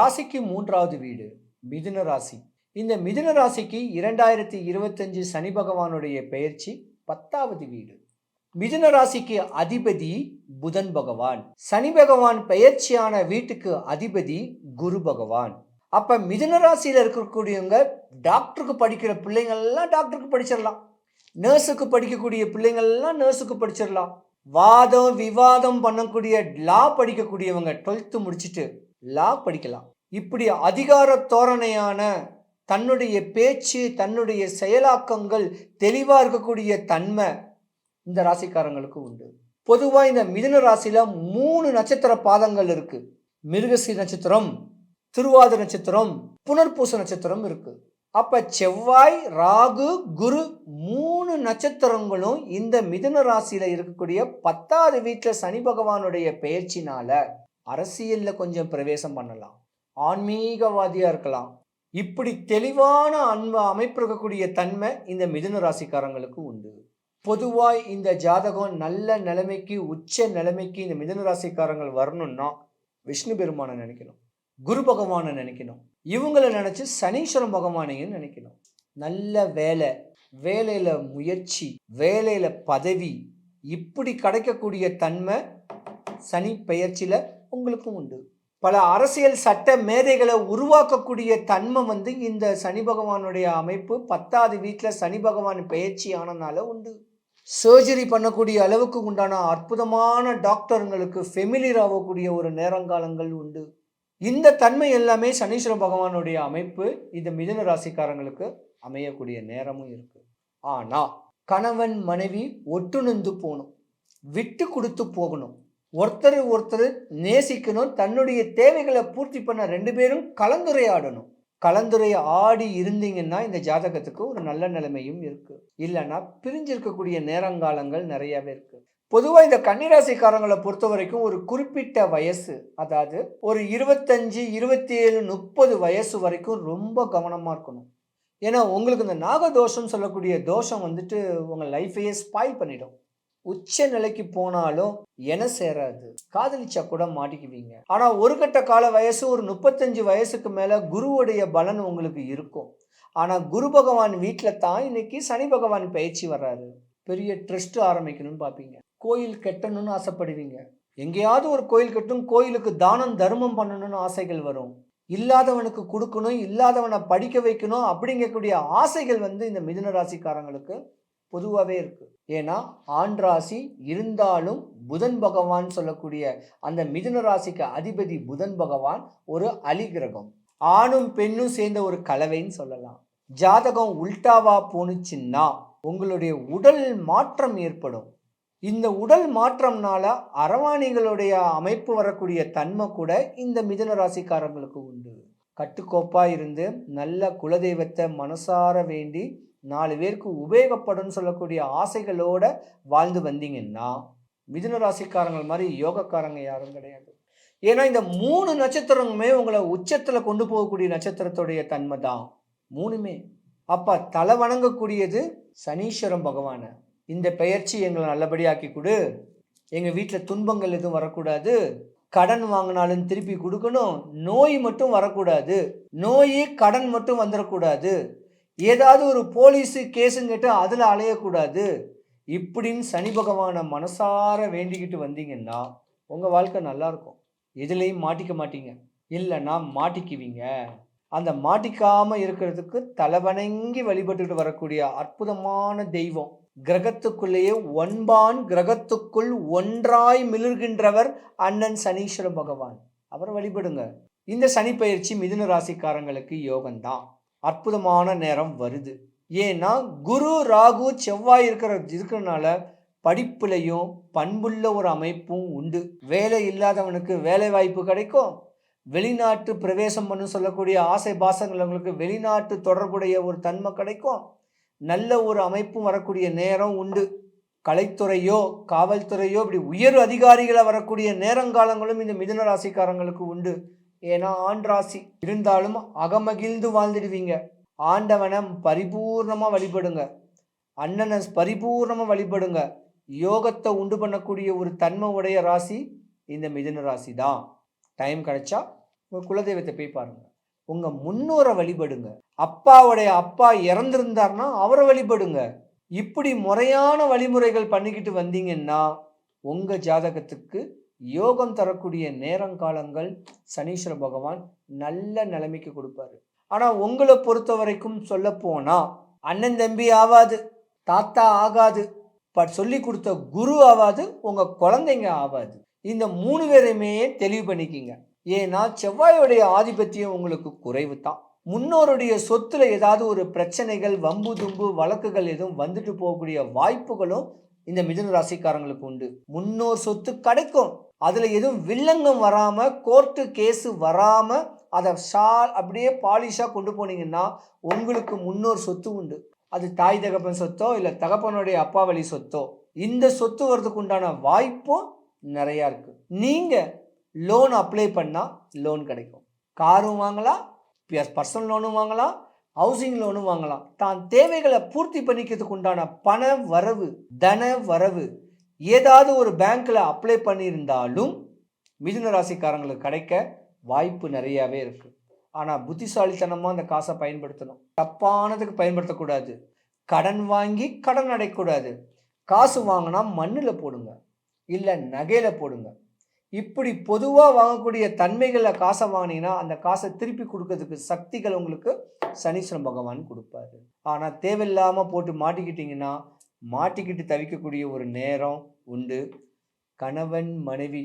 ராசிக்கு மூன்றாவது வீடு மிதுன ராசி. இந்த மிதுன ராசிக்கு இரண்டாயிரத்தி இருபத்தஞ்சு சனி பகவானுடைய பெயர்ச்சி பத்தாவது வீடு. மிதுன ராசிக்கு அதிபதி புதன் பகவான். சனி பகவான் பெயர்ச்சியான வீட்டுக்கு அதிபதி குரு பகவான். அப்ப மிதுன ராசியில் இருக்கக்கூடியவங்க டாக்டருக்கு படிக்கிற பிள்ளைங்கள்லாம் டாக்டருக்கு படிச்சிடலாம். நர்ஸுக்கு படிக்கக்கூடிய பிள்ளைங்கள்லாம் நர்ஸுக்கு படிச்சிடலாம். வாதம் விவாதம் பண்ணக்கூடிய லா படிக்கக்கூடியவங்க டுவெல்த்து முடிச்சுட்டு லா படிக்கலாம். இப்படி அதிகார தோரணையான தன்னுடைய பேச்சு தன்னுடைய செயலாக்கங்கள் தெளிவாக இருக்கக்கூடிய தன்மை இந்த ராசிக்காரங்களுக்கு உண்டு. பொதுவாக இந்த மிதுன ராசியில் மூணு நட்சத்திர பாதங்கள் இருக்கு. மிருகசி நட்சத்திரம் திருவாத நட்சத்திரம் புனர்பூச நட்சத்திரம் இருக்கு. அப்ப செவ்வாய் ராகு குரு மூணு நட்சத்திரங்களும் இந்த மிதுன ராசியில் இருக்கக்கூடிய பத்தாவது வீட்டில் சனி பகவானுடைய பெயர்ச்சினால அரசியலில் கொஞ்சம் பிரவேசம் பண்ணலாம். ஆன்மீகவாதியாக இருக்கலாம். இப்படி தெளிவான அன்பு அமைப்பு இருக்கக்கூடிய தன்மை இந்த மிதுன ராசிக்காரங்களுக்கு உண்டு. பொதுவாய் இந்த ஜாதகம் நல்ல நிலைமைக்கு உச்ச நிலைமைக்கு இந்த மிதுன ராசிக்காரங்கள் வரணும்னா விஷ்ணு பெருமானை நினைக்கணும். குரு பகவானை நினைக்கணும். இவங்களை நினச்சி சனீஸ்வரன் பகவானையும் நினைக்கணும். நல்ல வேலை வேலையில் முயற்சி வேலையில் பதவி இப்படி கிடைக்கக்கூடிய தன்மை சனி பெயர்ச்சியில் உங்களுக்கும் உண்டு. பல அரசியல் சட்ட மேதைகளை உருவாக்கக்கூடிய தன்மை வந்து இந்த சனி பகவானுடைய அமைப்பு. பத்தாவது வீட்டில் சனி பகவான் பெயர்ச்சி ஆனனால உண்டு. சர்ஜரி பண்ணக்கூடிய அளவுக்கு உண்டான அற்புதமான டாக்டருங்களுக்கு ஃபெமிலியர் ஆகக்கூடிய ஒரு நேரங்காலங்கள் உண்டு. இந்த தன்மை எல்லாமே சனீஸ்வர பகவானுடைய அமைப்பு. இந்த மிதன ராசிக்காரங்களுக்கு அமையக்கூடிய நேரமும் இருக்கு. ஆனா கணவன் மனைவி ஒட்டுணர்ந்து போகணும். விட்டு கொடுத்து போகணும். ஒருத்தர் ஒருத்தர் நேசிக்கணும் தன்னுடைய தேவைகளை பூர்த்தி பண்ண ரெண்டு பேரும் கலந்துரையாடணும். கலந்துரை ஆடி இருந்தீங்கன்னா இந்த ஜாதகத்துக்கு ஒரு நல்ல நிலைமையும் இருக்குது இல்லைன்னா பிரிஞ்சிருக்கக்கூடிய நேரங்காலங்கள் நிறையவே இருக்குது பொதுவாக இந்த கன்னிராசிக்காரங்களை பொறுத்த வரைக்கும் ஒரு குறிப்பிட்ட வயசு அதாவது ஒரு இருபத்தஞ்சு இருபத்தி ஏழு முப்பது வயசு வரைக்கும் ரொம்ப கவனமாக இருக்கணும். ஏன்னா உங்களுக்கு இந்த நாகதோஷம் சொல்லக்கூடிய தோஷம் வந்துட்டு உங்கள் லைஃபையே ஸ்பாயில் பண்ணிடும். உச்ச நிலைக்கு போனாலும் என சேராது. காதலிச்சா கூட மாட்டிக்குவீங்க. ஆனா ஒரு கட்ட கால வயசு ஒரு முப்பத்தஞ்சு வயசுக்கு மேல குருவுடைய பலன் உங்களுக்கு இருக்கும். ஆனா குரு பகவான் வீட்டில் தான் இன்னைக்கு சனி பகவான் பயிற்சி வர்றாரு. பெரிய ட்ரஸ்ட் ஆரம்பிக்கணும்னு பார்ப்பீங்க கோயில் கட்டணும்னு ஆசைப்படுவீங்க. எங்கேயாவது ஒரு கோயில் கட்டும் கோயிலுக்கு தானம் தர்மம் பண்ணணும்னு ஆசைகள் வரும். இல்லாதவனுக்கு கொடுக்கணும் இல்லாதவனை படிக்க வைக்கணும் அப்படிங்கக்கூடிய ஆசைகள் வந்து இந்த மிதுன ராசிக்காரங்களுக்கு பொதுவாகவே இருக்குது ஏன்னா ஆண் ராசி இருந்தாலும் புதன் பகவான் சொல்லக்கூடிய அந்த மிதுன ராசிக்கு அதிபதி புதன் பகவான் ஒரு அலி கிரகம். ஆணும் பெண்ணும் சேர்ந்த ஒரு கலவைன்னு சொல்லலாம். ஜாதகம் உல்டாவா போணுச்சுன்னா உங்களுடைய உடல் மாற்றம் ஏற்படும். இந்த உடல் மாற்றம்னால அரவாணிகளுடைய அமைப்பு வரக்கூடிய தன்மை கூட இந்த மிதுன ராசிக்காரங்களுக்கு உண்டு. கட்டுக்கோப்பாக இருந்து நல்ல குலதெய்வத்தை மனசார வேண்டி நாலு பேருக்கு உபயோகப்படும் சொல்லக்கூடிய ஆசைகளோட வாழ்ந்து வந்தீங்கன்னா மிதுன ராசிக்காரங்கள் மாதிரி யோகக்காரங்க யாரும் கிடையாது. ஏன்னா இந்த மூணு நட்சத்திரங்களுமே உங்களை உச்சத்தில் கொண்டு போகக்கூடிய நட்சத்திரத்துடைய தன்மை தான். மூணுமே. அப்போ தலை வணங்கக்கூடியது சனீஸ்வரம் பகவான. இந்த பெயர்ச்சி எங்களை நல்லபடியாக்கி கொடு. எங்கள் வீட்டில் துன்பங்கள் எதுவும் வரக்கூடாது. கடன் வாங்கினாலும் திருப்பி கொடுக்கணும். நோய் மட்டும் வரக்கூடாது. நோய் கடன் மட்டும் வந்துடக்கூடாது ஏதாவது ஒரு போலீஸு கேஸுன்னு கேட்டால் அதில் அலையக்கூடாது. இப்படின்னு சனி பகவானை மனசார வேண்டிக்கிட்டு வந்தீங்கன்னா உங்கள் வாழ்க்கை நல்லாயிருக்கும் எதுலேயும் மாட்டிக்க மாட்டீங்க. இல்லைன்னா மாட்டிக்குவீங்க. அந்த மாட்டிக்காமல் இருக்கிறதுக்கு தலைவணங்கி வழிபட்டுக்கிட்டு வரக்கூடிய அற்புதமான தெய்வம். கிரகத்துக்குள்ளேயே ஒன்பான் கிரகத்துக்குள் ஒன்றாய் மிளர்கின்றவர் அண்ணன் சனீஸ்வர பகவான். அவரை வழிபடுங்க. இந்த சனி பயிற்சி மிதுன ராசிக்காரங்களுக்கு யோகம்தான். அற்புதமான நேரம் வருது. ஏன்னா குரு ராகு செவ்வாய் இருக்கிற இருக்கிறனால படிப்புலையும் பண்புள்ள ஒரு அமைப்பும் உண்டு. வேலை இல்லாதவனுக்கு வேலை வாய்ப்பு கிடைக்கும். வெளிநாட்டு பிரவேசம் பண்ணு சொல்லக்கூடிய ஆசை பாசங்களவங்களுக்கு வெளிநாட்டு தொடர்புடைய ஒரு தன்மை கிடைக்கும். நல்ல ஒரு அமைப்பும் வரக்கூடிய நேரம் உண்டு. கலைத்துறையோ காவல்துறையோ இப்படி உயர் அதிகாரிகளை வரக்கூடிய நேரங்காலங்களும் இந்த மிதுன ராசிக்காரங்களுக்கு உண்டு. ஏன்னா ஆண் ராசி. இருந்தாலும் அகமகிழ்ந்து வாழ்ந்துடுவீங்க. ஆண்டவனை பரிபூர்ணமாக வழிபடுங்க. அண்ணனை பரிபூர்ணமாக வழிபடுங்க. யோகத்தை உண்டு பண்ணக்கூடிய ஒரு தன்மை உடைய ராசி இந்த மிதுன ராசி தான். டைம் கிடைச்சா உங்கள் குலதெய்வத்தை போய் பாருங்க. உங்கள் முன்னோரை வழிபடுங்க. அப்பாவுடைய அப்பா இறந்துருந்தார்னா அவரை வழிபடுங்க. இப்படி முறையான வழிமுறைகள் பண்ணிக்கிட்டு வந்தீங்கன்னா உங்கள் ஜாதகத்துக்கு யோகம் தரக்கூடிய நேரங்காலங்கள் சனீஸ்வர பகவான் நல்ல நிலைமைக்கு கொடுப்பாரு. ஆனால் உங்களை பொறுத்த வரைக்கும் சொல்ல போனால் அண்ணன் தம்பி ஆகாது தாத்தா ஆகாது பட் சொல்லி கொடுத்த குரு ஆகாது உங்கள் குழந்தைங்க ஆகாது இந்த மூணு பேரையுமே தெளிவு பண்ணிக்கிங்க. ஏன்னா செவ்வாயுடைய ஆதிபத்தியம் உங்களுக்கு குறைவு தான். முன்னோருடைய சொத்துல ஏதாவது ஒரு பிரச்சனைகள் வம்பு தும்பு வழக்குகள் எதுவும் வந்துட்டு போகக்கூடிய வாய்ப்புகளும் இந்த மிதுன ராசிக்காரங்களுக்கு உண்டு. முன்னோர் சொத்து கிடைக்கும். அதில் எதுவும் வில்லங்கம் வராமல் கோர்ட்டு கேஸு வராமல் அதை ஷால் அப்படியே பாலிஷாக கொண்டு போனீங்கன்னா உங்களுக்கு முன்னோர் சொத்து உண்டு. அது தாய் தகப்பன் சொத்தோ இல்லை தகப்பனுடைய அப்பா வழி சொத்தோ இந்த சொத்து வர்றதுக்கு உண்டான வாய்ப்பும் நிறையா இருக்குது நீங்கள் லோன் அப்ளை பண்ணால் லோன் கிடைக்கும். காரும் வாங்கலாம் பர்சனல் லோனும் வாங்கலாம் ஹவுசிங் லோனும் வாங்கலாம். தான் தேவைகளை பூர்த்தி பண்ணிக்கிறதுக்கு உண்டான பண வரவு தன வரவு ஏதாவது ஒரு பேங்க்கில் அப்ளை பண்ணியிருந்தாலும் மிதுன ராசிக்காரங்களுக்கு கிடைக்க வாய்ப்பு நிறையாவே இருக்குது ஆனால் புத்திசாலித்தனமாக அந்த காசை பயன்படுத்தணும். தப்பானதுக்கு பயன்படுத்தக்கூடாது. கடன் வாங்கி கடன் அடையக்கூடாது. காசு வாங்கினா மண்ணில் போடுங்க. இல்லை நகையில் போடுங்க. இப்படி பொதுவாக வாங்கக்கூடிய தன்மைகளில் காசை வாங்கினீங்கன்னா அந்த காசை திருப்பி கொடுக்கறதுக்கு சக்திகள் உங்களுக்கு சனீஸ்வரன் பகவான் கொடுப்பாரு. ஆனால் தேவையில்லாமல் போட்டு மாட்டிக்கிட்டிங்கன்னா மாட்டிக்கிட்டு தவிக்கக்கூடிய ஒரு நேரம் உண்டு. கணவன் மனைவி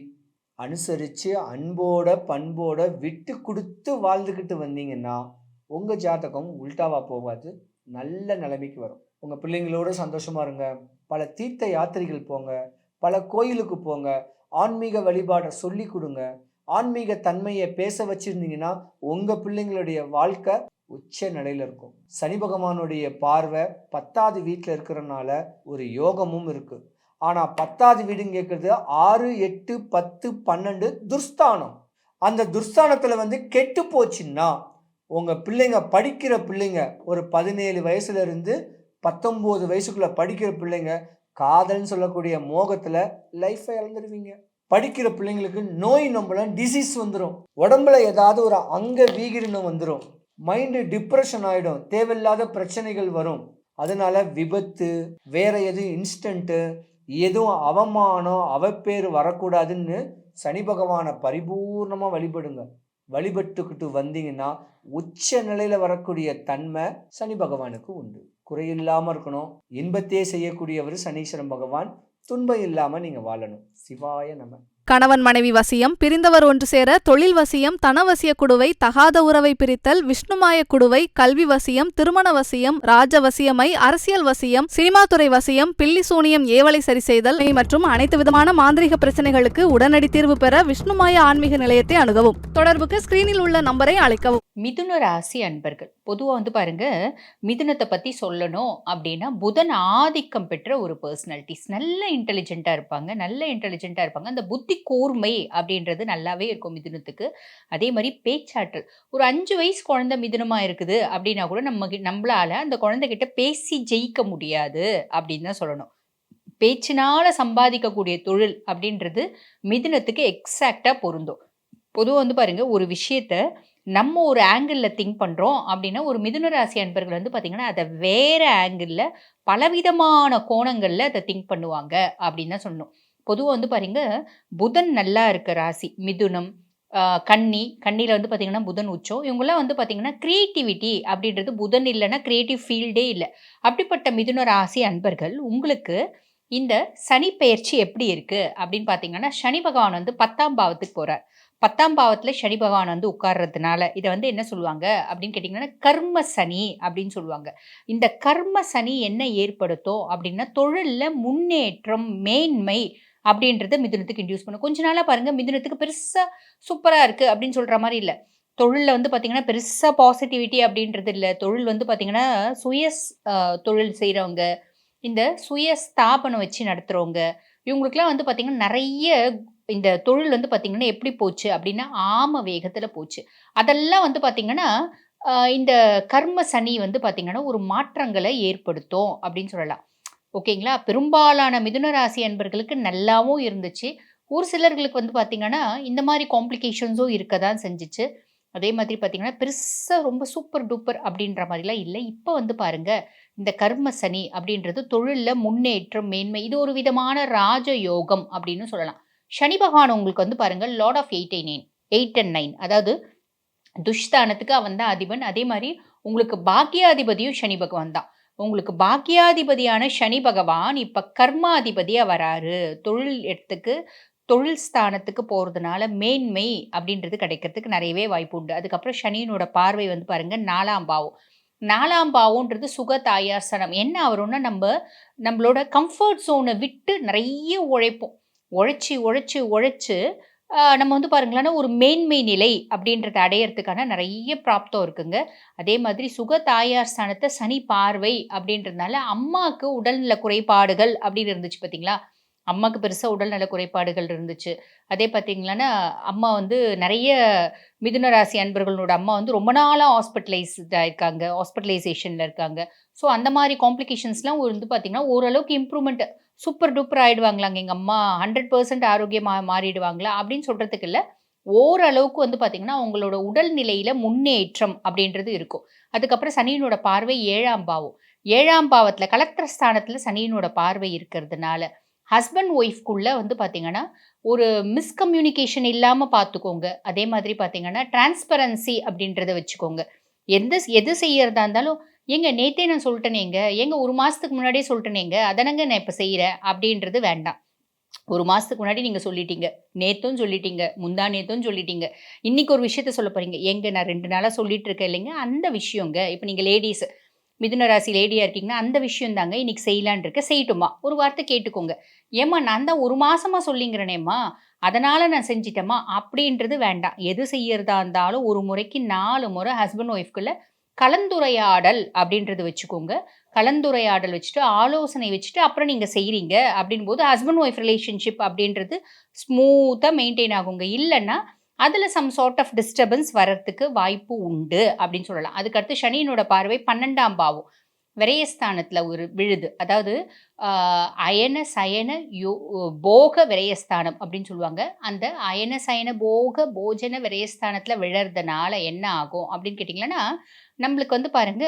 அனுசரித்து அன்போட பண்போட விட்டு கொடுத்து வாழ்ந்துக்கிட்டு வந்தீங்கன்னா உங்கள் ஜாதகம் உல்டாவாக போகாது. நல்ல நிலைமைக்கு வரும். உங்கள் பிள்ளைங்களோட சந்தோஷமாக இருங்க. பல தீர்த்த யாத்திரைகள் போங்க. பல கோயிலுக்கு போங்க. ஆன்மீக வழிபாடை சொல்லி கொடுங்க. ஆன்மீக தன்மையை பேச வச்சுருந்தீங்கன்னா உங்கள் பிள்ளைங்களுடைய வாழ்க்கை உச்ச நிலையில் இருக்கும். சனி பகவானுடைய பார்வை பத்தாவது வீட்டில் இருக்கிறனால ஒரு யோகமும் இருக்குது ஆனால் பத்தாவது வீடுன்னு கேட்குறது ஆறு எட்டு பத்து பன்னெண்டு துர்ஸ்தானம். அந்த துர்ஸ்தானத்தில் வந்து கெட்டு போச்சுன்னா உங்கள் பிள்ளைங்க படிக்கிற பிள்ளைங்க ஒரு பதினேழு வயசுலேருந்து பத்தொம்போது வயசுக்குள்ளே படிக்கிற பிள்ளைங்க காதல்னு சொல்லக்கூடிய மோகத்தில் லைஃப்பை இழந்துருவீங்க. படிக்கிற பிள்ளைங்களுக்கு நோய் நம்பலாம் டிசீஸ் வந்துடும் உடம்புல ஏதாவது ஒரு அங்க வீகிரணம் வந்துடும் மைண்டு டிப்ரெஷன் ஆகிடும் தேவையில்லாத பிரச்சனைகள் வரும். அதனால் விபத்து வேற எதுவும் இன்ஸ்டன்ட்டு எதுவும் அவமானம் அவப்பேர் வரக்கூடாதுன்னு சனி பகவானை பரிபூர்ணமாக வழிபடுங்க. வழிபட்டுக்கிட்டு வந்தீங்கன்னா உச்ச நிலையில் வரக்கூடிய தன்மை சனி பகவானுக்கு உண்டு. குறையில்லாமல் இருக்கணும். இன்பத்தையே செய்யக்கூடியவர் சனீஸ்வரன் பகவான். துன்பம் இல்லாமல் நீங்கள் வாழணும். சிவாய நம. கணவன் மனைவி வசியம் பிரிந்தவர் ஒன்று சேர தொழில் வசியம் தனவசிய குடுவை தகாத உறவை பிரித்தல் விஷ்ணுமாய குடுவை கல்வி வசியம் திருமண வசியம் ராஜ வசியமை அரசியல் வசியம் சினிமா துறை வசியம் பில்லி சூனியம் ஏவலை சரி செய்தல் மற்றும் அனைத்து விதமான மாந்திரிக பிரச்சனைகளுக்கு உடனடி தீர்வு பெற விஷ்ணுமாய ஆன்மீக நிலையத்தை அணுகவும். தொடர்புக்கு ஸ்கிரீனில் உள்ள நம்பரை அழைக்கவும். மிதுன ராசி அன்பர்கள் பொதுவாக வந்து பாருங்க மிதுனத்தை பற்றி சொல்லணும் அப்படின்னா புதன் ஆதிக்கம் பெற்ற ஒரு பர்சனாலிட்டிஸ் நல்ல இன்டெலிஜென்ட்டாக இருப்பாங்க நல்ல இன்டெலிஜென்ட்டாக இருப்பாங்க. அந்த புத்தி கூர்மை அப்படின்றது நல்லாவே இருக்கும் மிதுனத்துக்கு. அதே மாதிரி பேச்சாற்றல். ஒரு அஞ்சு வயசு குழந்தை மிதுனமாக இருக்குது அப்படின்னா கூட நம்ம நம்மளால அந்த குழந்தைகிட்ட பேசி ஜெயிக்க முடியாது அப்படின்னு தான் சொல்லணும். பேச்சினால சம்பாதிக்கக்கூடிய தொழில் அப்படின்றது மிதுனத்துக்கு எக்ஸாக்டாக பொருந்தும். பொதுவாக வந்து பாருங்க ஒரு விஷயத்த நம்ம ஒரு ஆங்கிளில் திங்க் பண்ணுறோம் அப்படின்னா ஒரு மிதுன ராசி அன்பர்கள் வந்து பார்த்திங்கன்னா அதை வேறு ஆங்கிளில் பலவிதமான கோணங்களில் அதை திங்க் பண்ணுவாங்க அப்படின்னு தான் சொல்லணும். பொதுவாக வந்து பாருங்க புதன் நல்லா இருக்க ராசி மிதுனம் கன்னி கன்னியில் வந்து பார்த்திங்கன்னா புதன் உச்சம். இவங்கெல்லாம் வந்து பார்த்திங்கன்னா க்ரியேட்டிவிட்டி அப்படின்றது புதன் இல்லைன்னா க்ரியேட்டிவ் ஃபீல்டே இல்லை. அப்படிப்பட்ட மிதுன ராசி அன்பர்கள் உங்களுக்கு இந்த சனி பெயர்ச்சி எப்படி இருக்குது அப்படின்னு பார்த்தீங்கன்னா சனி பகவான் வந்து பத்தாம் பாவத்துக்கு போகிறார் பத்தாம் பாவத்தில் சனி பகவான் வந்து உட்கார்றதுனால இதை வந்து என்ன சொல்லுவாங்க? அப்படின்னு கேட்டிங்கன்னா கர்ம சனி அப்படின்னு சொல்லுவாங்க. இந்த கர்ம சனி என்ன ஏற்படுத்தும் அப்படின்னா தொழிலில் முன்னேற்றம் மேன்மை அப்படின்றத மிதுனத்துக்கு இன்டியூஸ் பண்ணும் கொஞ்ச நாளாக பாருங்கள் மிதுனத்துக்கு பெருசாக சூப்பராக இருக்குது அப்படின்னு சொல்கிற மாதிரி இல்லை. தொழிலில் வந்து பார்த்தீங்கன்னா பெருசாக பாசிட்டிவிட்டி அப்படின்றது இல்லை. தொழில் வந்து பார்த்தீங்கன்னா சுய தொழில் செய்கிறவங்க இந்த சுய ஸ்தாபனம் வச்சு நடத்துகிறவங்க இவங்களுக்குலாம் வந்து பார்த்திங்கன்னா நிறைய இந்த தொழில் வந்து பார்த்திங்கன்னா எப்படி போச்சு அப்படின்னா ஆம வேகத்தில் போச்சு. அதெல்லாம் வந்து பார்த்தீங்கன்னா இந்த கர்ம சனி வந்து பார்த்தீங்கன்னா ஒரு மாற்றங்களை ஏற்படுத்தும் அப்படின்னு சொல்லலாம். ஓகேங்களா? பெரும்பாலான மிதுன ராசி அன்பர்களுக்கு நல்லாவும் இருந்துச்சு. ஒரு சிலர்களுக்கு வந்து பார்த்தீங்கன்னா இந்த மாதிரி காம்ப்ளிகேஷன்ஸும் இருக்க தான் செஞ்சுச்சு. அதே மாதிரி பார்த்தீங்கன்னா பெருசாக ரொம்ப சூப்பர் டூப்பர் அப்படின்ற மாதிரிலாம் இல்லை. இப்போ வந்து பாருங்க இந்த கர்ம சனி அப்படின்றது தொழிலில் முன்னேற்றம் மேன்மை இது ஒரு விதமான ராஜ யோகம் அப்படின்னு சொல்லலாம். சனி பகவான் உங்களுக்கு வந்து பாருங்கள் lord of eight nine eight and nine அதாவது துஷ்தானத்துக்கு அவன் தான் அதிபன். அதே மாதிரி உங்களுக்கு பாக்கியாதிபதியும் சனி பகவான் தான். உங்களுக்கு பாக்கியாதிபதியான சனி பகவான் இப்போ கர்மாதிபதியாக வராரு தொழில் இடத்துக்கு தொழில் ஸ்தானத்துக்கு போகிறதுனால மேன்மை அப்படின்றது கிடைக்கிறதுக்கு நிறையவே வாய்ப்பு உண்டு. அதுக்கப்புறம் சனியினோட பார்வை வந்து பாருங்கள் நாலாம் பாவம். நாலாம் பாவம்ன்றது சுக தாயாசனம் என்ன வரும்னா நம்ம நம்மளோட கம்ஃபர்ட் ஜோனை விட்டு நிறைய உழைப்போம். உழைச்சி உழைச்சி உழைச்சி நம்ம வந்து பாருங்களேன்னா ஒரு மேன்மை நிலை அப்படின்றத அடையறதுக்கான நிறைய பிராப்தம் இருக்குங்க. அதே மாதிரி சுக தாயார் ஸ்தானத்தை சனி பார்வை அப்படின்றதுனால அம்மாவுக்கு உடல்நல குறைபாடுகள் அப்படின்னு இருந்துச்சு பார்த்தீங்களா? அம்மாவுக்கு பெருசாக உடல்நல குறைபாடுகள் இருந்துச்சு. அதே பார்த்தீங்களான்னா அம்மா வந்து நிறைய மிதுன ராசி அன்பர்களோட அம்மா வந்து ரொம்ப நாளாக ஹாஸ்பிட்டலைஸ்டாக இருக்காங்க ஹாஸ்பிட்டலைசேஷனில் இருக்காங்க. ஸோ அந்த மாதிரி காம்ப்ளிகேஷன்ஸ்லாம் வந்து பார்த்தீங்கன்னா ஓரளவுக்கு இம்ப்ரூவ்மெண்ட் சூப்பர் டூப்பர் ஆகிடுவாங்களாங்க எங்கள் அம்மா ஹண்ட்ரட் பர்சன்ட் ஆரோக்கியமாக மாறிடுவாங்களா? அப்படின்னு சொல்கிறதுக்கு இல்லை. ஓரளவுக்கு வந்து பார்த்தீங்கன்னா அவங்களோட உடல்நிலையில் முன்னேற்றம் அப்படின்றது இருக்கும். அதுக்கப்புறம் சனியினோட பார்வை ஏழாம் பாவம். ஏழாம் பாவத்தில் கலெக்டர் ஸ்தானத்தில் சனியினோட பார்வை இருக்கிறதுனால ஹஸ்பண்ட் ஒய்ஃப்குள்ளே வந்து பார்த்தீங்கன்னா ஒரு மிஸ்கம்யூனிகேஷன் இல்லாமல் பார்த்துக்கோங்க அதே மாதிரி பார்த்தீங்கன்னா டிரான்ஸ்பரன்சி அப்படின்றத வச்சுக்கோங்க. எந்த எது செய்யறதா இருந்தாலும் ஏங்க நேத்தே நான் சொல்லிட்டேனேங்க. ஏங்க ஒரு மாதத்துக்கு முன்னாடியே சொல்லிட்டேனேங்க. அதனங்க நான் இப்போ செய்கிறேன் அப்படின்றது வேண்டாம். ஒரு மாதத்துக்கு முன்னாடி நீங்கள் சொல்லிட்டீங்க. நேத்தும் சொல்லிட்டீங்க. முந்தா நேத்தும் சொல்லிட்டீங்க. இன்னைக்கு ஒரு விஷயத்த சொல்ல போறீங்க. எங்க நான் ரெண்டு நாளாக சொல்லிட்டு இருக்கேன் இல்லைங்க. அந்த விஷயங்க இப்போ நீங்கள் லேடிஸ் மிதுன ராசி லேடியாக இருக்கீங்கன்னா அந்த விஷயம் தாங்க இன்னைக்கு செய்யலான் இருக்க செய்யட்டுமா? ஒரு வார்த்தை கேட்டுக்கோங்க. ஏம்மா நான் தான் ஒரு மாசமா சொல்லிங்கிறனேம்மா. அதனால நான் செஞ்சிட்டேம்மா. அப்படின்றது வேண்டாம். எது செய்யறதா இருந்தாலும் ஒரு முறைக்கு நாலு முறை ஹஸ்பண்ட் ஒய்ஃப்குள்ள கலந்துரையாடல் அப்படின்றது வச்சுக்கோங்க. கலந்துரையாடல் வச்சுட்டு ஆலோசனை வச்சுட்டு அப்புறம் நீங்கள் செய்கிறீங்க அப்படின் போது ஹஸ்பண்ட் ஒய்ஃப் ரிலேஷன்ஷிப் அப்படின்றது ஸ்மூத்தாக மெயின்டைன் ஆகுங்க. இல்லைன்னா அதில் சம் சார்ட் ஆஃப் டிஸ்டர்பன்ஸ் வர்றதுக்கு வாய்ப்பு உண்டு அப்படின்னு சொல்லலாம். அதுக்கடுத்து சனியினோட பார்வை பன்னெண்டாம் பாவம். விரயஸ்தானத்தில் ஒரு விழுது. அதாவது அயன சயன யோ போக விரயஸ்தானம் அப்படின்னு சொல்லுவாங்க. அந்த அயன சயன போக போஜன விரயஸ்தானத்தில் விழறதுனால என்ன ஆகும் அப்படின்னு கேட்டிங்கன்னா நம்மளுக்கு வந்து பாருங்க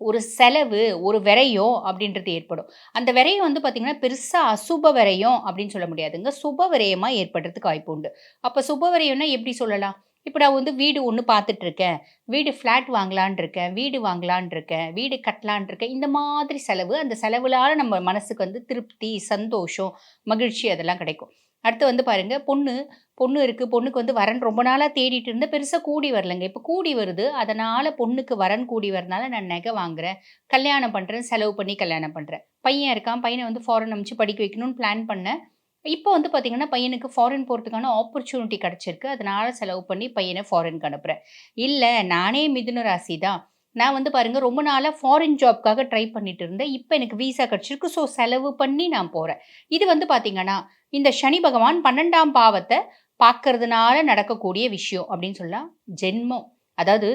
ஒரு செலவு ஒரு விரையோ அப்படின்றது ஏற்படும். அந்த விரயம் வந்து பார்த்திங்கன்னா பெருசாக அசுப விரையம் அப்படின்னு சொல்ல முடியாதுங்க. சுப விரயமாக ஏற்படுறதுக்கு வாய்ப்பு உண்டு. அப்போ சுப விரயம்னா எப்படி சொல்லலாம்? இப்போ நான் வந்து வீடு ஒன்று பார்த்துட்டு இருக்கேன் வீடு ஃப்ளாட் வாங்கலான் இருக்கேன் வீடு வாங்கலான் இருக்கேன் வீடு கட்டலான் இருக்கேன் இந்த மாதிரி செலவு அந்த செலவுலால் நம்ம மனசுக்கு வந்து திருப்தி சந்தோஷம் மகிழ்ச்சி அதெல்லாம் கிடைக்கும். அடுத்து வந்து பாருங்கள் பொண்ணு பொண்ணு இருக்குது பொண்ணுக்கு வந்து வரன் ரொம்ப நாளாக தேடிட்டு இருந்தா பெருசாக கூடி வரலங்க. இப்போ கூடி வருது. அதனால் பொண்ணுக்கு வரன் கூடி வரனால நான் நகை வாங்குறேன். கல்யாணம் பண்ணுறேன் செலவு பண்ணி கல்யாணம் பண்ணுறேன் பையன் இருக்கான் பையனை வந்து ஃபாரின் அனுப்பிச்சு படிக்க வைக்கணும்னு பிளான் பண்ணேன். இப்போ வந்து பார்த்திங்கன்னா பையனுக்கு ஃபாரின் போகிறதுக்கான ஆப்பர்ச்சுனிட்டி கிடச்சிருக்கு. அதனால் செலவு பண்ணி பையனை ஃபாரினுக்கு அனுப்புகிறேன் இல்லை நானே மிதுன ராசி தான் நான் வந்து பாருங்க ரொம்ப நாளாக ஃபாரின் ஜாப்க்காக ட்ரை பண்ணிட்டு இருந்தேன். இப்போ எனக்கு வீசா கிடச்சிருக்கு. ஸோ செலவு பண்ணி நான் போகிறேன் இது வந்து பார்த்தீங்கன்னா இந்த சனி பகவான் பன்னெண்டாம் பாவத்தை பார்க்கறதுனால நடக்கக்கூடிய விஷயம் அப்படின்னு சொல்லலாம் ஜென்மம். அதாவது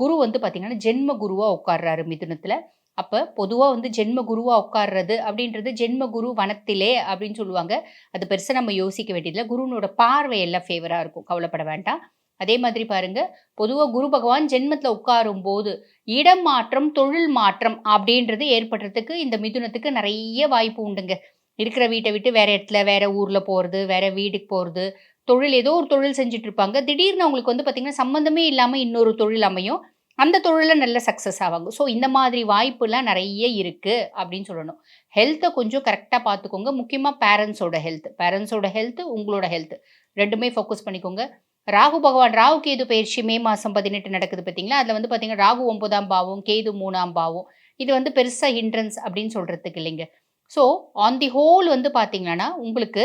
குரு வந்து பார்த்தீங்கன்னா ஜென்ம குருவாக உட்கார்றாரு மிதுனத்தில். அப்போ பொதுவாக வந்து ஜென்ம குருவாக உட்கார்றது அப்படின்றது ஜென்ம குரு வனத்திலே அப்படின்னு சொல்லுவாங்க. அது பெருசாக நம்ம யோசிக்க வேண்டியதில்லை. குருனோட பார்வை எல்லாம் ஃபேவராக இருக்கும். கவலைப்பட வேண்டாம். அதே மாதிரி பாருங்க பொதுவாக குரு பகவான் ஜென்மத்தில் உட்காரும் போது இடம் மாற்றம் தொழில் மாற்றம் அப்படின்றது ஏற்படுறதுக்கு இந்த மிதுனத்துக்கு நிறைய வாய்ப்பு உண்டுங்க. இருக்கிற வீட்டை விட்டு வேற இடத்துல வேற ஊர்ல போறது வேற வீட்டுக்கு போறது தொழில் ஏதோ ஒரு தொழில் செஞ்சுட்டு இருப்பாங்க. திடீர்னு அவங்களுக்கு வந்து பார்த்தீங்கன்னா சம்மந்தமே இல்லாமல் இன்னொரு தொழில் அமையும். அந்த தொழிலில் நல்ல சக்ஸஸ் ஆவாங்க. ஸோ இந்த மாதிரி வாய்ப்புலாம் நிறைய இருக்குது அப்படின்னு சொல்லணும். ஹெல்த்தை கொஞ்சம் கரெக்டாக பார்த்துக்கோங்க முக்கியமாக பேரண்ட்ஸோட ஹெல்த் பேரண்ட்ஸோட ஹெல்த் உங்களோட ஹெல்த் ரெண்டுமே ஃபோக்கஸ் பண்ணிக்கோங்க. ராகு பகவான் ராகு கேது பயிற்சி மே மாதம் பதினெட்டு நடக்குது பார்த்தீங்களா அதில் வந்து பார்த்தீங்கன்னா ராகு ஒன்பதாம் பாவம் கேது மூணாம் பாவம். இது வந்து பெருசாக ஹிண்ட்ரன்ஸ் அப்படின்னு சொல்கிறதுக்கு இல்லைங்க. ஸோ ஆன் தி ஹோல் வந்து பார்த்தீங்கன்னா உங்களுக்கு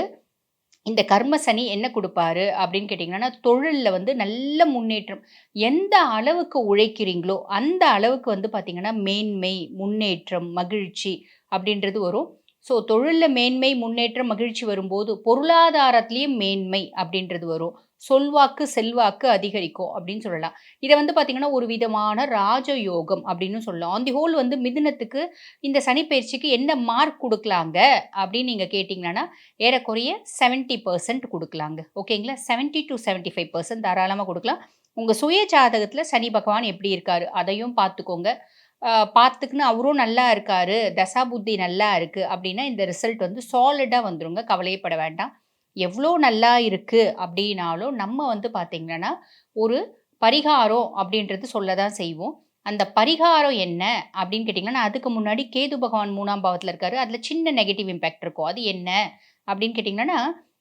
இந்த கர்ம சனி என்ன கொடுப்பாரு அப்படின்னு கேட்டிங்கன்னா தொழிலில் வந்து நல்ல முன்னேற்றம். எந்த அளவுக்கு உழைக்கிறீங்களோ அந்த அளவுக்கு வந்து பார்த்தீங்கன்னா மேன்மை முன்னேற்றம் மகிழ்ச்சி அப்படின்றது வரும். ஸோ தொழிலில் மேன்மை முன்னேற்றம் மகிழ்ச்சி வரும்போது பொருளாதாரத்துலேயும் மேன்மை அப்படின்றது வரும். சொல்வாக்கு செல்வாக்கு அதிகரிக்கும் அப்படின்னு சொல்லலாம். இதை வந்து பார்த்தீங்கன்னா ஒரு விதமான ராஜயோகம் அப்படின்னு சொல்லலாம். ஆன் தி ஹோல் வந்து மிதுனத்துக்கு இந்த சனிப்பயிற்சிக்கு என்ன மார்க் கொடுக்கலாங்க அப்படின்னு நீங்கள் கேட்டிங்கன்னா ஏறக்குறைய செவன்ட்டி பர்சன்ட் கொடுக்கலாங்க. ஓகேங்களா seventy to seventy five percent தாராளமாக கொடுக்கலாம். உங்கள் சுய ஜாதகத்தில் சனி பகவான் எப்படி இருக்காரு அதையும் பார்த்துக்கோங்க. பார்த்துக்குன்னு அவரும் நல்லா இருக்காரு தசா புத்தி நல்லா இருக்குது அப்படின்னா இந்த ரிசல்ட் வந்து சாலிடாக வந்துருங்க கவலையப்பட வேண்டாம். எவ்வளோ நல்லா இருக்குது அப்படின்னாலும் நம்ம வந்து பார்த்திங்கன்னா ஒரு பரிகாரம் அப்படின்றது சொல்ல தான் செய்வோம். அந்த பரிகாரம் என்ன அப்படின்னு கேட்டிங்கன்னா அதுக்கு முன்னாடி கேது பகவான் மூணாம் பாவத்தில் இருக்காரு அதில் சின்ன நெகட்டிவ் இம்பேக்ட் இருக்கும். அது என்ன அப்படின்னு கேட்டிங்கன்னா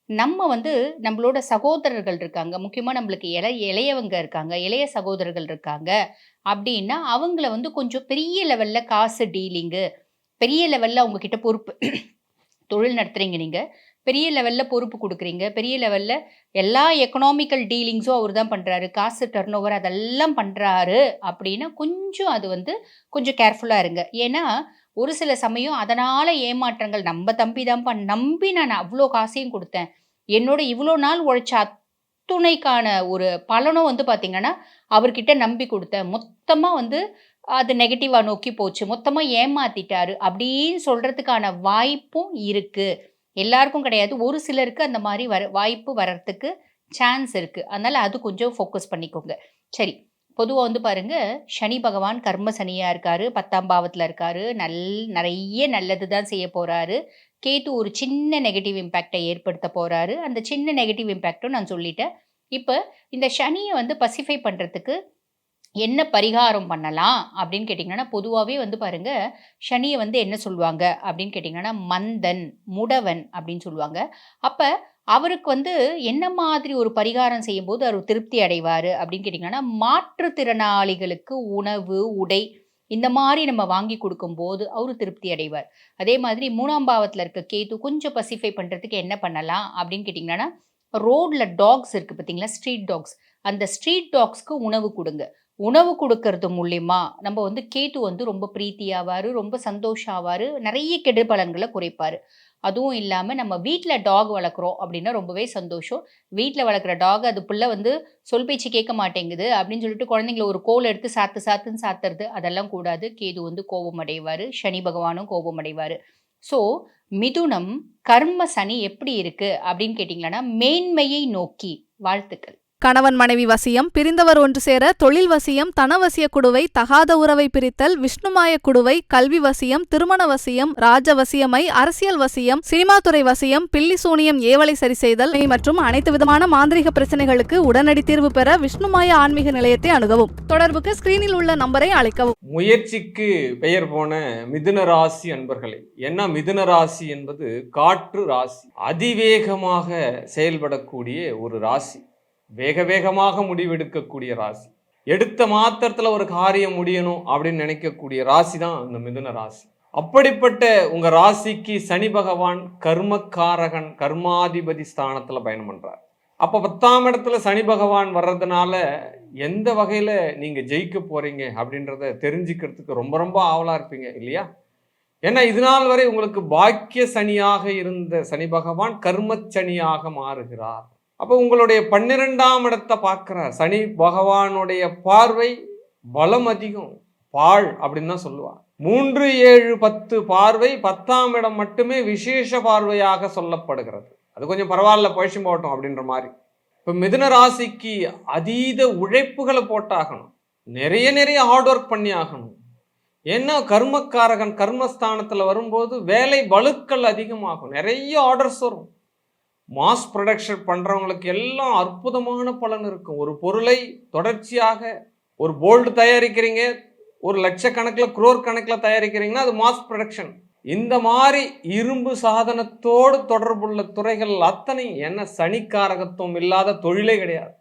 நம்ம வந்து நம்மளோட சகோதரர்கள் இருக்காங்க. முக்கியமாக நம்மளுக்கு இளைய இளையவங்க இருக்காங்க. இளைய சகோதரர்கள் இருக்காங்க. அப்படின்னா அவங்கள வந்து கொஞ்சம் பெரிய லெவலில் காசு டீலிங்கு பெரிய லெவலில் அவங்கக்கிட்ட பொறுப்பு தொழில் நடத்துகிறீங்க நீங்கள் பெரிய லெவலில் பொறுப்பு கொடுக்குறீங்க. பெரிய லெவலில் எல்லா எக்கனாமிக்கல் டீலிங்ஸும் அவர் தான் பண்ணுறாரு காசு டர்ன் ஓவர் அதெல்லாம் பண்ணுறாரு அப்படின்னா கொஞ்சம் அது வந்து கொஞ்சம் கேர்ஃபுல்லாக இருங்க. ஏன்னா ஒரு சில சமயம் அதனால் ஏமாற்றங்கள் நம்ம தம்பி தான்ப்பா நம்பி நான் அவ்வளோ காசையும் கொடுத்தேன். என்னோட இவ்வளோ நாள் உழைச்ச அத்துணைக்கான ஒரு பலனும் வந்து பார்த்திங்கன்னா அவர்கிட்ட நம்பி கொடுத்தேன். மொத்தமாக வந்து அது நெகட்டிவாக நோக்கி போச்சு. மொத்தமாக ஏமாத்திட்டாரு. அப்படின்னு சொல்கிறதுக்கான வாய்ப்பும் இருக்குது எல்லாருக்கும் கிடையாது. ஒரு சிலருக்கு அந்த மாதிரி வர வாய்ப்பு வர்றதுக்கு சான்ஸ் இருக்குது அதனால் அது கொஞ்சம் ஃபோக்கஸ் பண்ணிக்கோங்க. சரி. பொதுவாக வந்து பாருங்க சனி பகவான் கர்ம சனியாக இருக்காரு பத்தாம் பாவத்தில் இருக்காரு நல் நிறைய நல்லது தான் செய்ய போகிறாரு கேத்து ஒரு சின்ன நெகட்டிவ் இம்பேக்டை ஏற்படுத்த போகிறாரு அந்த சின்ன நெகட்டிவ் இம்பேக்டும் நான் சொல்லிட்டேன். இப்போ இந்த சனியை வந்து பசிஃபை பண்ணுறதுக்கு என்ன பரிகாரம் பண்ணலாம் அப்படின்னு கேட்டிங்கன்னா பொதுவாகவே வந்து பாருங்க சனியை வந்து என்ன சொல்லுவாங்க அப்படின்னு கேட்டிங்கன்னா மந்தன் முடவன் அப்படின்னு சொல்லுவாங்க. அப்போ அவருக்கு வந்து என்ன மாதிரி ஒரு பரிகாரம் செய்யும்போது அவர் திருப்தி அடைவார் அப்படின்னு கேட்டிங்கன்னா மாற்றுத்திறனாளிகளுக்கு உணவு உடை இந்த மாதிரி நம்ம வாங்கி கொடுக்கும்போது அவர் திருப்தி அடைவார். அதே மாதிரி மூணாம் பாவத்தில் இருக்க கேது கொஞ்சம் பசிஃபை பண்ணுறதுக்கு என்ன பண்ணலாம் அப்படின்னு கேட்டிங்கன்னா ரோடில் டாக்ஸ் இருக்குது பார்த்தீங்களா ஸ்ட்ரீட் டாக்ஸ் அந்த ஸ்ட்ரீட் டாக்ஸ்க்கு உணவு கொடுங்க. உணவு கொடுக்கறது மூலியமா நம்ம வந்து கேத்து வந்து ரொம்ப பிரீத்தியாவார் ரொம்ப சந்தோஷம் ஆவார் நிறைய கெடுபலன்களை குறைப்பார். அதுவும் இல்லாமல் நம்ம வீட்டில் டாக் வளர்க்குறோம் அப்படின்னா ரொம்பவே சந்தோஷம். வீட்டில் வளர்க்குற டாக் அது புள்ள வந்து சொல் பேச்சு கேட்க மாட்டேங்குது அப்படின்னு சொல்லிட்டு குழந்தைங்கள ஒரு கோல் எடுத்து சாத்து சாத்துன்னு சாத்துறது அதெல்லாம் கூடாது. கேது வந்து கோபம் அடைவார் சனி பகவானும் கோபம் அடைவார். ஸோ மிதுனம் கர்ம சனி எப்படி இருக்குது அப்படின்னு கேட்டிங்கன்னா மேன்மையை நோக்கி வாழ்த்துக்கள். கணவன் மனைவி வசியம் பிரிந்தவர் ஒன்று சேர தொழில் வசியம் தனவசிய குடுவை தகாத உறவை பிரித்தல் விஷ்ணுமாய குடுவை கல்வி வசியம் திருமண வசியம் ராஜ வசியமை அரசியல் வசியம் சினிமா துறை வசியம் பில்லி சூனியம் ஏவலை சரி செய்தல் மற்றும் அனைத்து விதமான மாந்திரிக பிரச்சனைகளுக்கு உடனடி தீர்வு பெற விஷ்ணுமாய ஆன்மீக நிலையத்தை அணுகவும். தொடர்புக்கு ஸ்கிரீனில் உள்ள நம்பரை அழைக்கவும். முயற்சிக்கு பெயர் போன மிதுன ராசி அன்பர்களே என்ன மிதுன ராசி என்பது காற்று ராசி. அதிவேகமாக செயல்படக்கூடிய ஒரு ராசி. வேக வேகமாக முடிவெடுக்கக்கூடிய ராசி. எடுத்த மாத்திரத்தில் ஒரு காரியம் முடியணும் அப்படின்னு நினைக்கக்கூடிய ராசி தான் இந்த மிதுன ராசி. அப்படிப்பட்ட உங்கள் ராசிக்கு சனி பகவான் கர்மக்காரகன் கர்மாதிபதி ஸ்தானத்தில் பயணம் பண்ணுறார் அப்போ பத்தாம் இடத்துல சனி பகவான் வர்றதுனால எந்த வகையில் நீங்கள் ஜெயிக்க போகிறீங்க அப்படின்றத தெரிஞ்சுக்கிறதுக்கு ரொம்ப ரொம்ப ஆவலாக இருப்பீங்க இல்லையா? ஏன்னா இது நாள் வரை உங்களுக்கு பாக்கிய சனியாக இருந்த சனி பகவான் கர்மச் சனியாக மாறுகிறார். அப்போ உங்களுடைய பன்னிரெண்டாம் இடத்தை பார்க்குறார். சனி பகவானுடைய பார்வை பலம் அதிகம். பாழ் அப்படின்னு தான் சொல்லுவார். மூன்று ஏழு பத்து பார்வை பத்தாம் இடம் மட்டுமே விசேஷ பார்வையாக சொல்லப்படுகிறது. அது கொஞ்சம் பரவாயில்ல பழிச்சு போட்டோம் அப்படின்ற மாதிரி. இப்போ மிதுன ராசிக்கு அதீத உழைப்புகளை போட்டாகணும். நிறைய நிறைய ஹார்ட் ஒர்க் பண்ணி ஆகணும். ஏன்னா கர்மக்காரகன் கர்மஸ்தானத்தில் வரும்போது வேலை வலுக்கள் அதிகமாகும். நிறைய ஆர்டர்ஸ் வரும். மாஸ் ப்ரொடக்ஷன் பண்ணுறவங்களுக்கு எல்லாம் அற்புதமான பலன் இருக்கும். ஒரு பொருளை தொடர்ச்சியாக ஒரு போல்டு தயாரிக்கிறீங்க ஒரு லட்சக்கணக்கில் குரோர் கணக்கில் தயாரிக்கிறீங்கன்னா அது மாஸ் ப்ரொடக்ஷன். இந்த மாதிரி இரும்பு சாதனத்தோடு தொடர்புள்ள துறைகள் அத்தனை என்ன சனிக்காரகத்துவம் இல்லாத தொழிலே கிடையாது.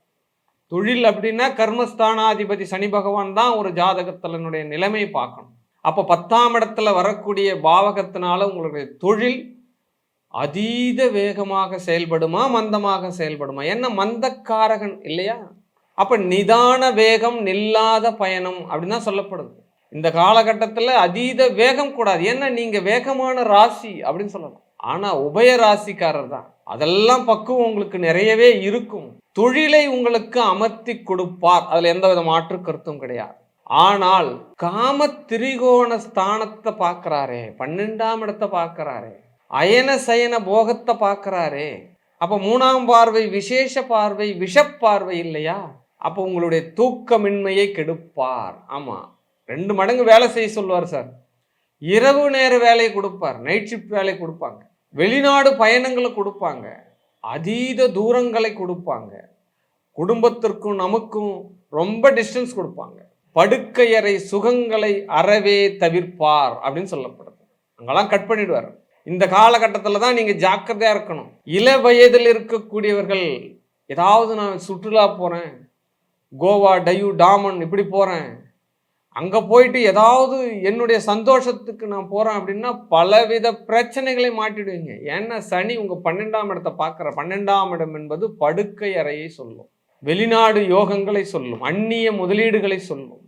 தொழில் அப்படின்னா கர்மஸ்தானாதிபதி சனி பகவான் தான் ஒரு ஜாதகத்தினுடைய நிலைமையை பார்க்கணும். அப்போ பத்தாம் இடத்துல வரக்கூடிய பாவகத்தினால உங்களுடைய தொழில் அதீத வேகமாக செயல்படுமா மந்தமாக செயல்படுமா? என்ன மந்தக்காரகன் இல்லையா? அப்ப நிதான வேகம் நில்லாத பயணம் அப்படின்னு தான் சொல்லப்படுது. இந்த காலகட்டத்தில் அதீத வேகம் கூடாது. ஏன்னா நீங்க வேகமான ராசி அப்படின்னு சொல்லலாம். ஆனா உபய ராசிக்காரர் தான். அதெல்லாம் பக்குவம் உங்களுக்கு நிறையவே இருக்கும். தொழிலை உங்களுக்கு அமர்த்தி கொடுப்பார். அதுல எந்த வித மாற்று கருத்தும் கிடையாது. ஆனால் காம திரிகோண ஸ்தானத்தை பார்க்குறாரே பன்னெண்டாம் இடத்தை பார்க்குறாரே அயன சயன போகத்தை பார்க்குறாரே. அப்போ மூணாம் பார்வை விசேஷ பார்வை விஷப்பார்வை இல்லையா? அப்போ உங்களுடைய தூக்கமின்மையை கெடுப்பார். ஆமாம் ரெண்டு மடங்கு வேலை செய்ய சொல்லுவார் சார். இரவு நேர வேலையை கொடுப்பார். நைட் ஷிஃப்ட் வேலையை கொடுப்பாங்க. வெளிநாடு பயணங்களை கொடுப்பாங்க. அதீத தூரங்களை கொடுப்பாங்க. குடும்பத்திற்கும் நமக்கும் ரொம்ப டிஸ்டன்ஸ் கொடுப்பாங்க. படுக்கையறை சுகங்களை அறவே தவிர்ப்பார் அப்படின்னு சொல்லப்படுது. அங்கெல்லாம் கட் பண்ணிடுவார். இந்த காலகட்டத்தில் தான் நீங்கள் ஜாக்கிரதையாக இருக்கணும். இள வயதில் இருக்கக்கூடியவர்கள் ஏதாவது நான் சுற்றுலா போகிறேன் கோவா டயூ டாமன் இப்படி போகிறேன் அங்கே போயிட்டு ஏதாவது என்னுடைய சந்தோஷத்துக்கு நான் போகிறேன் அப்படின்னா பலவித பிரச்சனைகளை மாட்டிடுவீங்க. ஏன்னா சனி உங்கள் பன்னெண்டாம் இடத்தை பார்க்குற பன்னெண்டாம் இடம் என்பது படுக்கை அறையை சொல்லும். வெளிநாடு யோகங்களை சொல்லும் அந்நிய முதலீடுகளை சொல்லும்.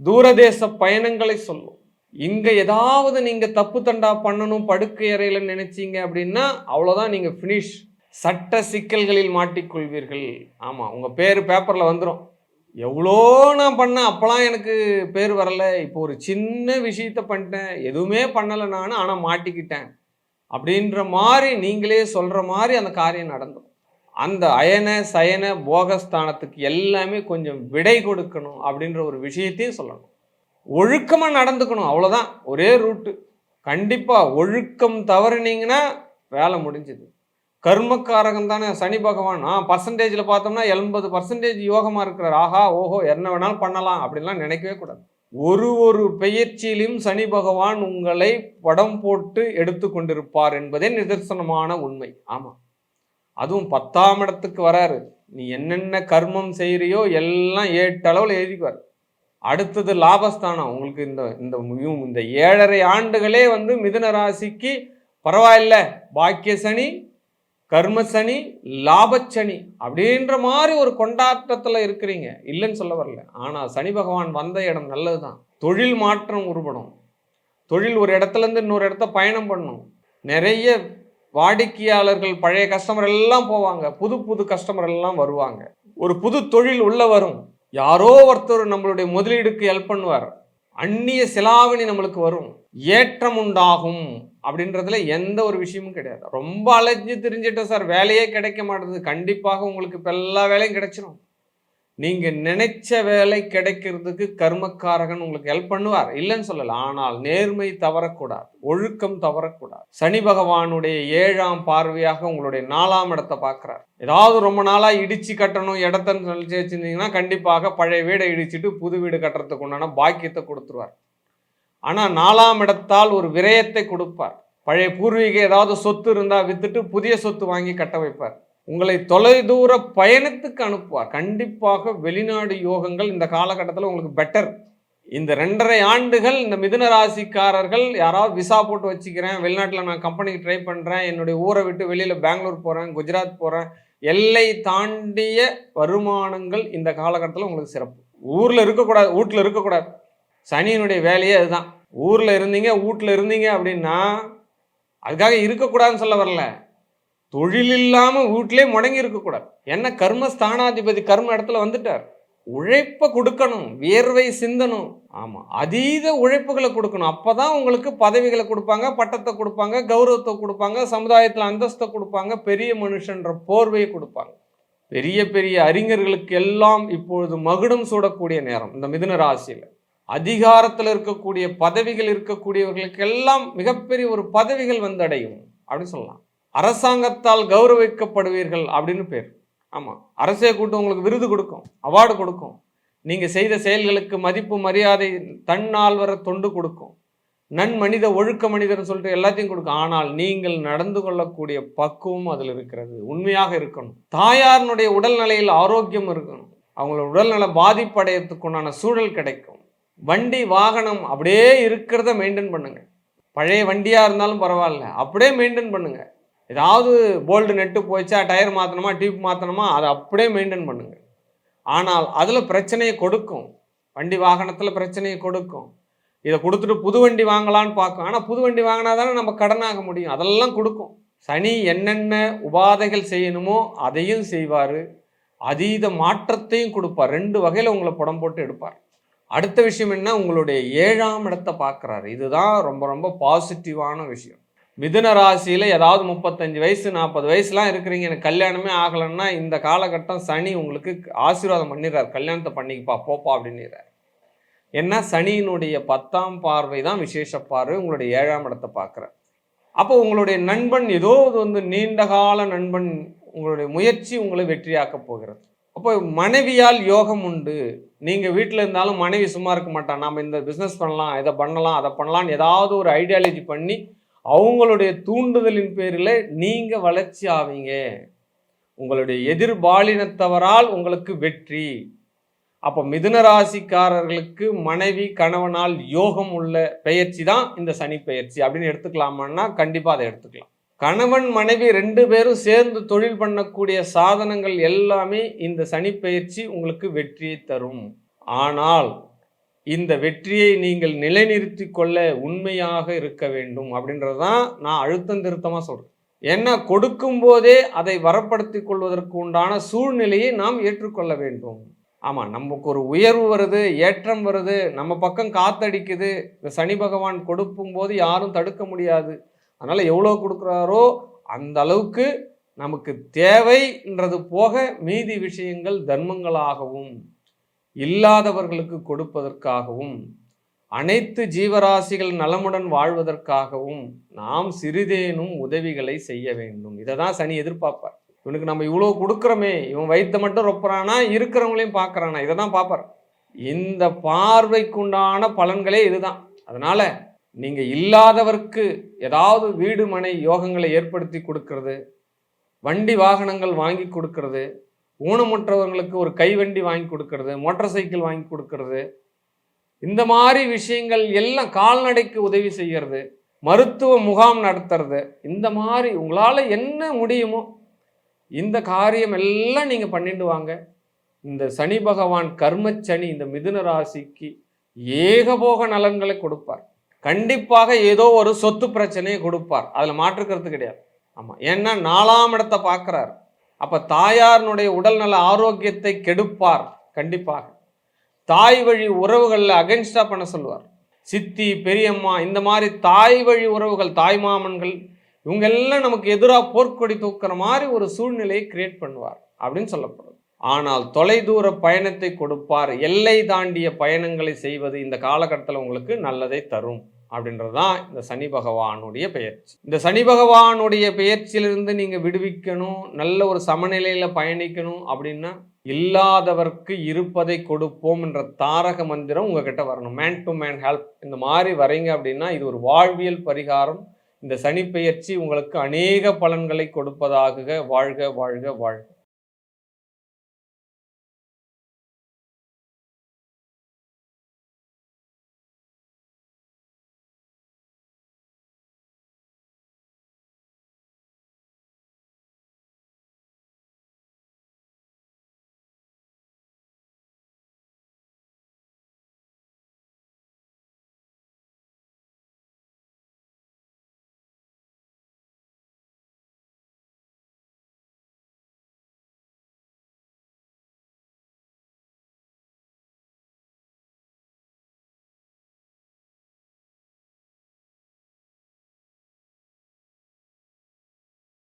தூரதேச பயணங்களை சொல்லும். இங்க ஏதாவது நீங்க தப்பு தண்டா பண்ணணும் படுக்கை அறையில நினைச்சீங்க அப்படின்னா அவ்வளோதான் நீங்க ஃபினிஷ் சட்ட சிக்கல்களில் மாட்டிக்கொள்வீர்கள். ஆமா உங்க பேர் பேப்பர்ல வந்துடும் எவ்வளோ நான் பண்ணேன் அப்போலாம் எனக்கு பேர் வரல. இப்போ ஒரு சின்ன விஷயத்த பண்ணிட்டேன். எதுவுமே பண்ணலை நான் ஆனால் மாட்டிக்கிட்டேன். அப்படின்ற மாதிரி நீங்களே சொல்கிற மாதிரி அந்த காரியம் நடந்தும் அந்த அயன சயன போகஸ்தானத்துக்கு எல்லாமே கொஞ்சம் விடை கொடுக்கணும் அப்படின்ற ஒரு விஷயத்தையும் சொல்லணும். ஒழுக்கமாக நடந்துக்கணும். அவ்வளோதான் ஒரே ரூட்டு கண்டிப்பாக ஒழுக்கம் தவறுனீங்கன்னா வேலை முடிஞ்சுது. கர்மக்காரகம் தானே. சனி பகவான் ஆ பர்சன்டேஜில் பார்த்தோம்னா எண்பது பர்சன்டேஜ் யோகமாக இருக்கிறார். ஆஹா ஓஹோ என்ன வேணாலும் பண்ணலாம் அப்படின்லாம் நினைக்கவே கூடாது. ஒரு ஒரு பெயர்ச்சியிலும் சனி பகவான் உங்களை படம் போட்டு எடுத்து கொண்டிருப்பார் என்பதே நிதர்சனமான உண்மை. ஆமாம் அதுவும் பத்தாம் இடத்துக்கு வராரு. நீ என்னென்ன கர்மம் செய்கிறியோ எல்லாம் ஏட்டளவில் எழுதிக்குவார். அடுத்தது லாபஸ்தானம். உங்களுக்கு இந்த இந்த இந்த ஏழரை ஆண்டுகளே வந்து மிதுன ராசிக்கு பரவாயில்ல. பாக்கிய சனி கர்ம சனி லாபச்சனி அப்படின்ற மாதிரி ஒரு கொண்டாட்டத்தில் இருக்கிறீங்க. இல்லைன்னு சொல்ல வரல. ஆனால் சனி பகவான் வந்த இடம் நல்லது தான் தொழில் மாற்றம் உருவடும் தொழில் ஒரு இடத்துல இருந்து இன்னொரு இடத்த பயணம் பண்ணும். நிறைய வாடிக்கையாளர்கள் பழைய கஸ்டமர் எல்லாம் போவாங்க. புது புது கஸ்டமர் எல்லாம் வருவாங்க. ஒரு புது தொழில் உள்ள வரும். யாரோ ஒருத்தர் நம்மளுடைய முதலீடுக்கு ஹெல்ப் பண்ணுவார். அந்நிய சிலாவணி நம்மளுக்கு வரும். ஏற்றம் உண்டாகும் அப்படின்றதுல எந்த ஒரு விஷயமும் கிடையாது. ரொம்ப அலைஞ்சு தெரிஞ்சிட்டோம் சார். வேலையே கிடைக்க மாட்டேது கண்டிப்பாக உங்களுக்கு இப்போ எல்லா வேலையும் கிடைச்சிரும். நீங்கள் நினைச்ச வேலை கிடைக்கிறதுக்கு கர்மக்காரகன் உங்களுக்கு ஹெல்ப் பண்ணுவார். இல்லைன்னு சொல்லல. ஆனால் நேர்மை தவறக்கூடாது. ஒழுக்கம் தவறக்கூடாது. சனி பகவானுடைய ஏழாம் பார்வையாக உங்களுடைய நாலாம் இடத்தை பார்க்குறார். ஏதாவது ரொம்ப நாளாக இடிச்சு கட்டணும் இடத்தன்னு சொல்லி வச்சிருந்தீங்கன்னா கண்டிப்பாக பழைய வீடை இடிச்சிட்டு புது வீடு கட்டுறதுக்கு உண்டான பாக்கியத்தை கொடுத்துருவார். ஆனால் நாலாம் இடத்தால் ஒரு விரயத்தை கொடுப்பார். பழைய பூர்வீக ஏதாவது சொத்து இருந்தால் விற்றுட்டு புதிய சொத்து வாங்கி கட்ட வைப்பார். உங்களை தொலைதூர பயணத்துக்கு அனுப்புவார். கண்டிப்பாக வெளிநாடு யோகங்கள் இந்த காலகட்டத்தில் உங்களுக்கு பெட்டர் இந்த ரெண்டரை ஆண்டுகள் இந்த மிதுன ராசிக்காரர்கள் யாராவது விசா போட்டு வச்சுக்கிறேன் வெளிநாட்டில் நான் கம்பெனிக்கு ட்ரை பண்ணுறேன் என்னுடைய ஊரை விட்டு வெளியில் பெங்களூர் போகிறேன் குஜராத் போகிறேன் எல்லை தாண்டிய வருமானங்கள் இந்த காலகட்டத்தில் உங்களுக்கு சிறப்பு. ஊரில் இருக்கக்கூடாது வீட்டில் இருக்கக்கூடாது. சனியினுடைய வேலையே அதுதான். ஊரில் இருந்தீங்க வீட்டில் இருந்தீங்க அப்படின்னா அதுக்காக இருக்கக்கூடாதுன்னு சொல்ல வரல. தொழில் இல்லாமல் வீட்டிலே முடங்கி இருக்கக்கூடாது என்ன கர்ம ஸ்தானாதிபதி கர்ம இடத்துல வந்துட்டார்? உழைப்பை கொடுக்கணும் வியர்வை சிந்தனும் ஆமாம் அதீத உழைப்புகளை கொடுக்கணும். அப்போ தான் உங்களுக்கு பதவிகளை கொடுப்பாங்க பட்டத்தை கொடுப்பாங்க கௌரவத்தை கொடுப்பாங்க சமுதாயத்தில் அந்தஸ்தை கொடுப்பாங்க பெரிய மனுஷன்ற போர்வையை கொடுப்பாங்க. பெரிய பெரிய அறிஞர்களுக்கு எல்லாம் இப்பொழுது மகுடம் சூடக்கூடிய நேரம் இந்த மிதுன ராசியில். அதிகாரத்தில் இருக்கக்கூடிய பதவிகள் இருக்கக்கூடியவர்களுக்கு எல்லாம் மிகப்பெரிய ஒரு பதவிகள் வந்தடையும். அப்படின்னு சொல்லலாம். அரசாங்கத்தால் கௌரவிக்கப்படுவீர்கள் அப்படின்னு பேர். ஆமாம் அரசே கூட்டம் உங்களுக்கு விருது கொடுக்கும் அவார்டு கொடுக்கும். நீங்கள் செய்த செயல்களுக்கு மதிப்பு மரியாதை தன்னால் வர தொண்டு கொடுக்கும். நன் மனித ஒழுக்க மனிதர்னு சொல்லிட்டு எல்லாத்தையும் கொடுக்கும். ஆனால் நீங்கள் நடந்து கொள்ளக்கூடிய பக்குவம் அதில் இருக்கிறது. உண்மையாக இருக்கணும். தாயாரினுடைய உடல்நிலையில் ஆரோக்கியம் இருக்கணும். அவங்களோட உடல்நல பாதிப்படையத்துக்குண்டான சூழல் கிடைக்கும். வண்டி வாகனம் அப்படியே இருக்கிறத மெயின்டைன் பண்ணுங்கள் பழைய வண்டியாக இருந்தாலும் பரவாயில்ல. அப்படியே மெயின்டைன் பண்ணுங்கள் ஏதாவது போல்டு நெட்டு போயிச்சா டயர் மாற்றணுமா டியூப் மாற்றணுமா அதை அப்படியே மெயின்டைன் பண்ணுங்கள் ஆனால் அதில் பிரச்சனையை கொடுக்கும். வண்டி வாகனத்தில் பிரச்சனையை கொடுக்கும். இதை கொடுத்துட்டு புது வண்டி வாங்கலான்னு பார்க்கும். ஆனால் புது வண்டி வாங்கினா தானே நம்ம கடனாக முடியும். அதெல்லாம் கொடுக்கும். சனி என்னென்ன உபாதைகள் செய்யணுமோ அதையும் செய்வார். அதீத மாற்றத்தையும் கொடுப்பார். ரெண்டு வகையில் உங்களை படம் போட்டு எடுப்பார். அடுத்த விஷயம் என்ன? உங்களுடைய ஏழாம் இடத்தை பார்க்குறாரு. இதுதான் ரொம்ப ரொம்ப பாசிட்டிவான விஷயம். மிதுன ராசியில் ஏதாவது முப்பத்தஞ்சு வயசு நாற்பது வயசுலாம் இருக்கிறீங்க எனக்கு கல்யாணமே ஆகலைன்னா இந்த காலகட்டம் சனி உங்களுக்கு ஆசீர்வாதம் பண்ணிடுறார். கல்யாணத்தை பண்ணிக்கப்பா போப்பா அப்படின்னுறார். ஏன்னா சனியினுடைய பத்தாம் பார்வை தான் விசேஷ பார்வை உங்களுடைய ஏழாம் இடத்தை பார்க்குறார். அப்போ உங்களுடைய நண்பன் ஏதோ இது வந்து நீண்ட கால நண்பன் உங்களுடைய முயற்சி உங்களை வெற்றியாக்கப் போகிறது. அப்போ மனைவியால் யோகம் உண்டு. நீங்கள் வீட்டில் இருந்தாலும் மனைவி சும்மா இருக்க மாட்டான் நாம் இந்த பிஸ்னஸ் பண்ணலாம் இதை பண்ணலாம் அதை பண்ணலாம்னு ஏதாவது ஒரு ஐடியாலஜி பண்ணி அவங்களுடைய தூண்டுதலின் பேரில் நீங்கள் வளர்ச்சி ஆவீங்க. உங்களுடைய எதிர்பாலினத்தவரால் உங்களுக்கு வெற்றி. அப்போ மிதுன ராசிக்காரர்களுக்கு மனைவி கணவனால் யோகம் உள்ள பெயர்ச்சி தான் இந்த சனி பெயர்ச்சி. அப்படின்னு எடுத்துக்கலாமான்னா கண்டிப்பாக அதை எடுத்துக்கலாம். கணவன் மனைவி ரெண்டு பேரும் சேர்ந்து தொழில் பண்ணக்கூடிய சாதனங்கள் எல்லாமே இந்த சனி பெயர்ச்சி உங்களுக்கு வெற்றியை தரும். ஆனால் இந்த வெற்றியை நீங்கள் நிலைநிறுத்தி கொள்ள உண்மையாக இருக்க வேண்டும் அப்படின்றது தான் நான் அழுத்தம் திருத்தமாக சொல்கிறேன் ஏன்னா கொடுக்கும் போதே அதை வரப்படுத்தி கொள்வதற்கு உண்டான சூழ்நிலையை நாம் ஏற்றுக்கொள்ள வேண்டும். ஆமாம் நமக்கு ஒரு உயர்வு வருது ஏற்றம் வருது நம்ம பக்கம் காத்தடிக்குது இந்த சனி பகவான் கொடுக்கும் போது யாரும் தடுக்க முடியாது. அதனால் எவ்வளோ கொடுக்குறாரோ அந்த அளவுக்கு நமக்கு தேவைன்றது போக மீதி விஷயங்கள் தர்மங்களாகவும் இல்லாதவர்களுக்கு கொடுப்பதற்காகவும் அனைத்து ஜீவராசிகள் நலமுடன் வாழ்வதற்காகவும் நாம் சிறிதேனும் உதவிகளை செய்ய வேண்டும். இதை தான் சனி எதிர்பார்ப்பார். இவனுக்கு நம்ம இவ்வளோ கொடுக்குறோமே இவன் வயிற்ற மட்டும் ரொப்புறானா இருக்கிறவங்களையும் பார்க்குறானா இதை தான் பார்ப்பார் இந்த பார்வைக்குண்டான பலன்களே இதுதான். அதனால நீங்கள் இல்லாதவர்க்கு ஏதாவது வீடு மனை யோகங்களை ஏற்படுத்தி கொடுக்கறது வண்டி வாகனங்கள் வாங்கி கொடுக்கறது ஊனமுற்றவர்களுக்கு ஒரு கைவண்டி வாங்கி கொடுக்கறது மோட்டார் சைக்கிள் வாங்கி கொடுக்கறது. இந்த மாதிரி விஷயங்கள் எல்லாம் கால்நடைக்கு உதவி செய்கிறது மருத்துவ முகாம் நடத்துறது. இந்த மாதிரி உங்களால் என்ன முடியுமோ இந்த காரியம் எல்லாம் நீங்கள் பண்ணிட்டு வாங்க. இந்த சனி பகவான் கர்மச்சனி இந்த மிதுன ராசிக்கு ஏகபோக நலன்களை கொடுப்பார். கண்டிப்பாக ஏதோ ஒரு சொத்து பிரச்சனையை கொடுப்பார். அதில் மாற்றுக்கிறது கிடையாது. ஆமாம் ஏன்னா நாலாம் இடத்தை பார்க்குறாரு. அப்போ தாயாரினுடைய உடல்நல ஆரோக்கியத்தை கெடுப்பார் கண்டிப்பாக. தாய் வழி உறவுகளில் அகென்ஸ்டாக பண்ண சொல்லுவார். சித்தி பெரியம்மா இந்த மாதிரி தாய் வழி உறவுகள் தாய் மாமன்கள் இவங்க எல்லாம் நமக்கு எதிராக போர்க்கொடி தூக்குற மாதிரி ஒரு சூழ்நிலையை கிரியேட் பண்ணுவார் அப்படின்னு சொல்லப்படுது ஆனால் தொலைதூர பயணத்தை கொடுப்பார். எல்லை தாண்டிய பயணங்களை செய்வது இந்த காலகட்டத்தில் உங்களுக்கு நல்லதை தரும். அப்படின்றது தான் இந்த சனி பகவானுடைய பெயர்ச்சி. இந்த சனி பகவானுடைய பெயர்ச்சியிலிருந்து நீங்கள் விடுவிக்கணும் நல்ல ஒரு சமநிலையில் பயணிக்கணும் அப்படின்னா இல்லாதவர்க்கு இருப்பதை கொடுப்போம் என்ற தாரக மந்திரம் உங்ககிட்ட வரணும். மேன் டு மேன் ஹெல்ப் இந்த மாதிரி வரீங்க அப்படின்னா இது ஒரு வாழ்வியல் பரிகாரம். இந்த சனி பெயர்ச்சி உங்களுக்கு அநேக பலன்களை கொடுப்பதாக வாழ்க வாழ்க வாழ்க.